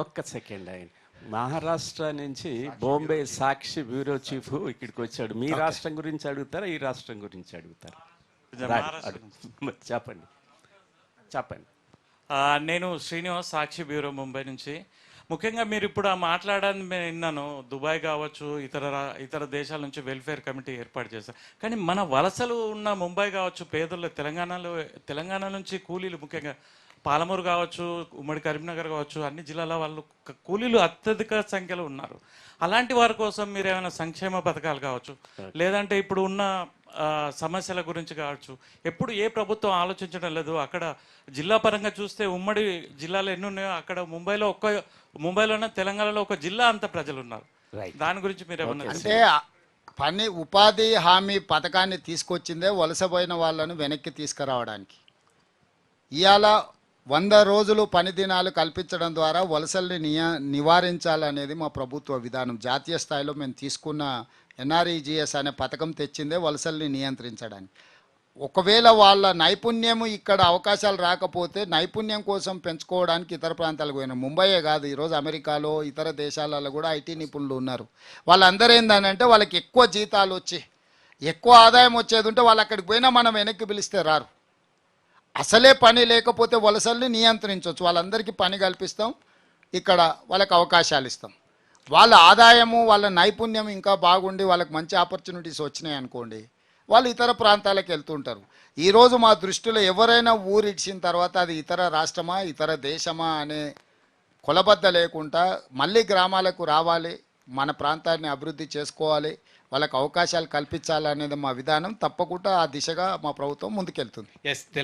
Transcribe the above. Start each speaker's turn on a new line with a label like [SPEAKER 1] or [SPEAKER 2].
[SPEAKER 1] ఒక్క సెకండ్ ఆయన. మహారాష్ట్ర నుంచి బాంబే సాక్షి బ్యూరో చీఫ్ ఇక్కడికి వచ్చాడు. మీ రాష్ట్రం గురించి అడుగుతారా? ఈ రాష్ట్రం గురించి అడుగుతారా? చెప్పండి. చెప్పండి.
[SPEAKER 2] నేను శ్రీనివాస్ సాక్షి బ్యూరో ముంబై నుంచి. ముఖ్యంగా మీరు ఇప్పుడు ఆ మాట్లాడని నేను విన్నాను. దుబాయ్ కావచ్చు ఇతర ఇతర దేశాల నుంచి వెల్ఫేర్ కమిటీ ఏర్పాటు చేశారు. కానీ మన వలసలు ఉన్న ముంబై కావచ్చు పేదలు తెలంగాణలో తెలంగాణ నుంచి కూలీలు ముఖ్యంగా పాలమూరు కావచ్చు ఉమ్మడి కరీంనగర్ కావచ్చు అన్ని జిల్లాల వాళ్ళు కూలీలు అత్యధిక సంఖ్యలో ఉన్నారు. అలాంటి వారి కోసం మీరు ఏమైనా సంక్షేమ పథకాలు కావచ్చు లేదంటే ఇప్పుడు ఉన్న సమస్యల గురించి కావచ్చు ఎప్పుడు ఏ ప్రభుత్వం ఆలోచించడం లేదు. అక్కడ జిల్లా పరంగా చూస్తే ఉమ్మడి జిల్లాలు ఎన్ని ఉన్నాయో అక్కడ ముంబైలో ఒక్క ముంబైలోనే తెలంగాణలో ఒక జిల్లా అంత ప్రజలు ఉన్నారు. దాని గురించి మీరు ఏమన్నా
[SPEAKER 3] అంటే పని ఉపాధి హామీ పథకాన్ని తీసుకొచ్చిందే వలసపోయిన వాళ్ళను వెనక్కి తీసుకురావడానికి. ఇవాళ వంద రోజులు పని దినాలు కల్పించడం ద్వారా వలసల్ని నియ నివారించాలనేది మా ప్రభుత్వ విధానం. జాతీయ స్థాయిలో మేము తీసుకున్న ఎన్ఆర్ఈజిఎస్ అనే పథకం తెచ్చిందే వలసల్ని నియంత్రించడానికి. ఒకవేళ వాళ్ళ నైపుణ్యం ఇక్కడ అవకాశాలు రాకపోతే నైపుణ్యం కోసం పెంచుకోవడానికి ఇతర ప్రాంతాలకు పోయినా. ముంబయే కాదు ఈరోజు అమెరికాలో ఇతర దేశాలలో కూడా ఐటీ నిపుణులు ఉన్నారు. వాళ్ళందరూ ఏంటంటే వాళ్ళకి ఎక్కువ జీతాలు వచ్చి ఎక్కువ ఆదాయం వచ్చేది ఉంటే వాళ్ళు అక్కడికి పోయినా మనం వెనక్కి పిలిస్తే రారు. అసలే పని లేకపోతే వలసల్ని నియంత్రించవచ్చు. వాళ్ళందరికీ పని కల్పిస్తాం. ఇక్కడ వాళ్ళకి అవకాశాలు ఇస్తాం. వాళ్ళ ఆదాయము వాళ్ళ నైపుణ్యం ఇంకా బాగుండి వాళ్ళకి మంచి ఆపర్చునిటీస్ వచ్చినాయి అనుకోండి వాళ్ళు ఇతర ప్రాంతాలకు వెళ్తుంటారు. ఈరోజు మా దృష్టిలో ఎవరైనా ఊరు ఇచ్చిన తర్వాత అది ఇతర రాష్ట్రమా ఇతర దేశమా అనే కొలబద్ద లేకుండా మళ్ళీ గ్రామాలకు రావాలి మన ప్రాంతాన్ని అభివృద్ధి చేసుకోవాలి వాళ్ళకి అవకాశాలు కల్పించాలనేది మా విధానం తప్పకుండా ఆ దిశగా మా ప్రభుత్వం ముందుకెళ్తుంది.